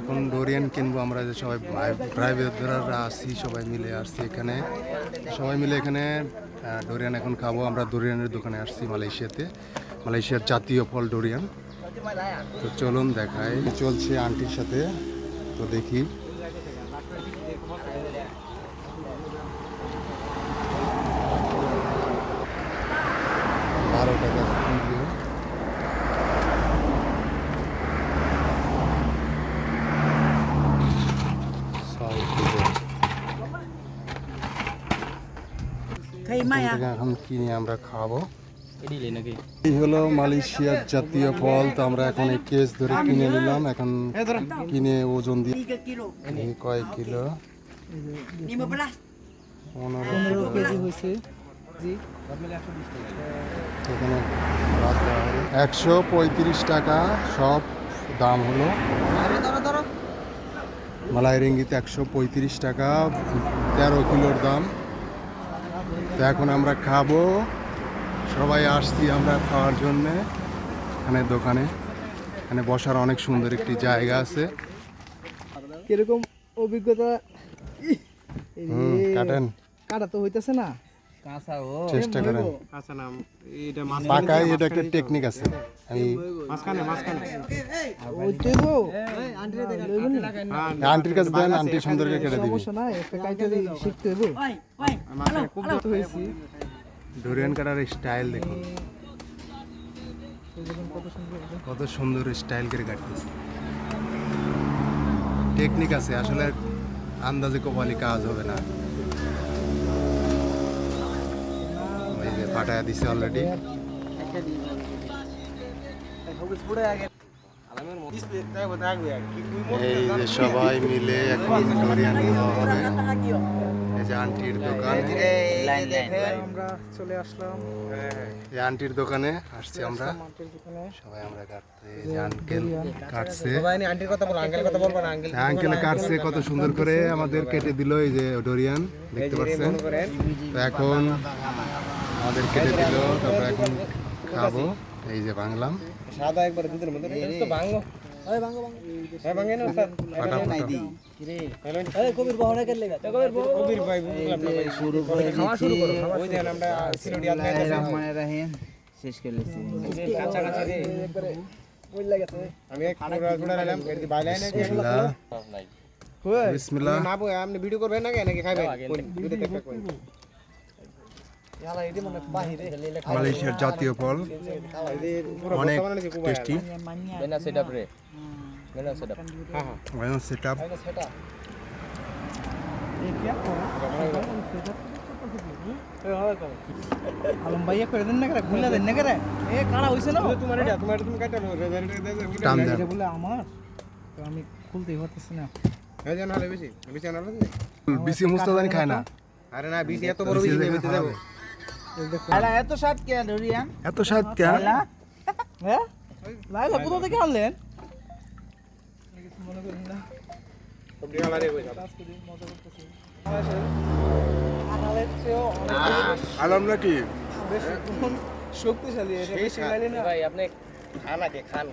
এখন ডোরিয়ান কিনবো, আমরা যে সবাই ড্রাইভাররা আসছি সবাই মিলে আসছি এখানে। সবাই মিলে এখানে ডোরিয়ান এখন খাব। আমরা ডোরিয়ানের দোকানে আসছি মালয়েশিয়াতে। মালয়েশিয়ার জাতীয় ফল ডোরিয়ান। তো চলুন দেখাই। চলছে আন্টির সাথে। তো দেখি। বারো টাকা কিলো ছয় কিলো এখান থেকে এখন কিনে আমরা খাব? এই হলো মালয়েশিয়ার জাতীয় ফল। তো আমরা এখন এই কেস ধরে কিনে নিলাম। এখন কিনে ওজন দিয়ে এই কয় কিলো? পনেরো কেজি হয়েছে। একশো পঁয়ত্রিশ টাকা সব দাম হলো। মালাই রিঙ্গিতে একশো পঁয়ত্রিশ টাকা তেরো কিলোর দাম। তো এখন আমরা খাব। সবাই আসছি আমরা খাওয়ার জন্যে এখানে দোকানে। এখানে বসার অনেক সুন্দর একটি জায়গা আছে। কীরকম অভিজ্ঞতা? কাটেন। কাটা তো হইতেছে না। চেষ্টা করেন। পাকায় এটা একটা টেকনিক আছে। আমি? আন্টির কাছে দেন আন্টি সুন্দর করে কেটে দিবি ডোরিয়ান কাটার স্টাইল দেখুন। কত সুন্দর কত সুন্দর স্টাইল করে কাটতেছে। টেকনিক আছে আসলে আন্দাজে কপালি কাজ হবে না। এই যে দিছে অলরেডি এই যে সবাই মিলে এখন ডোরিয়ান খাওয়া হবে। এই যে আন্টির দোকানে। আমরা চলে আসলাম। এই আন্টির দোকানে আসছি আমরা। সবাই আমরা কাটতে এই যে আঙ্কেল কাটছে। আন্টির কথা বলো আঙ্কেল কথা বলব না আঙ্কেল আঙ্কেল কাটছে কত সুন্দর করে আমাদের কেটে দিল এই যে ডোরিয়ান দেখতে পাচ্ছেন? তো এখন আমাদের কেটে দিল তারপর এখন খাব। এই যে বাংলাম সাদা একবার দুধের মধ্যে তো ভাঙো। এই ভাঙ্গো ভাঙ্গো হ্যাঁ না স্যার। ফাটা ফাটা এই কবির বহরে কে লেগা কবির বহ কবির ভাই বুঝলাম না ভাই। শুরু করে খাওয়া শুরু করো ওই দেখেন আমরা সিলোডি আলমে শেষ করে লেছি কাঁচা কাঁচা রে একবারে ওই লাগাছে আমি এক পুরো পুরো নিলাম এর দি বাইলাই না বিসমিল্লাহ। না আপনি ভিডিও করবেন নাকি? নাকি খাবেন মালয়েশিয়ার জাতীয় ফল। অনেক টেস্টি বেনা সেটআপ রে। বেনা সেটআপ হ্যাঁ হ্যাঁ। সেট আপ আলম ভাইয়া করে দেন না করে খুলে দেন না করে এ কাড়া হইছে না তোমার এটা তোমার তুমি কাটা লো রেজাল্ট এটা বলে আমার। তো আমি খুলতেই পারতেছি না। হয়ে জানা বেশি মুস্তাদানি খায় না। আরে না বেশি এত বড় বেশি নেবে যাব। এত স্বাদ কে ডুরিয়ান? এত স্বাদ কে? হ্যাঁ? লাইলা কোথা থেকে আনলেন? মনে করেন না আলম নাকি শক্তিশালী ভাই আপনি খান আগে খান।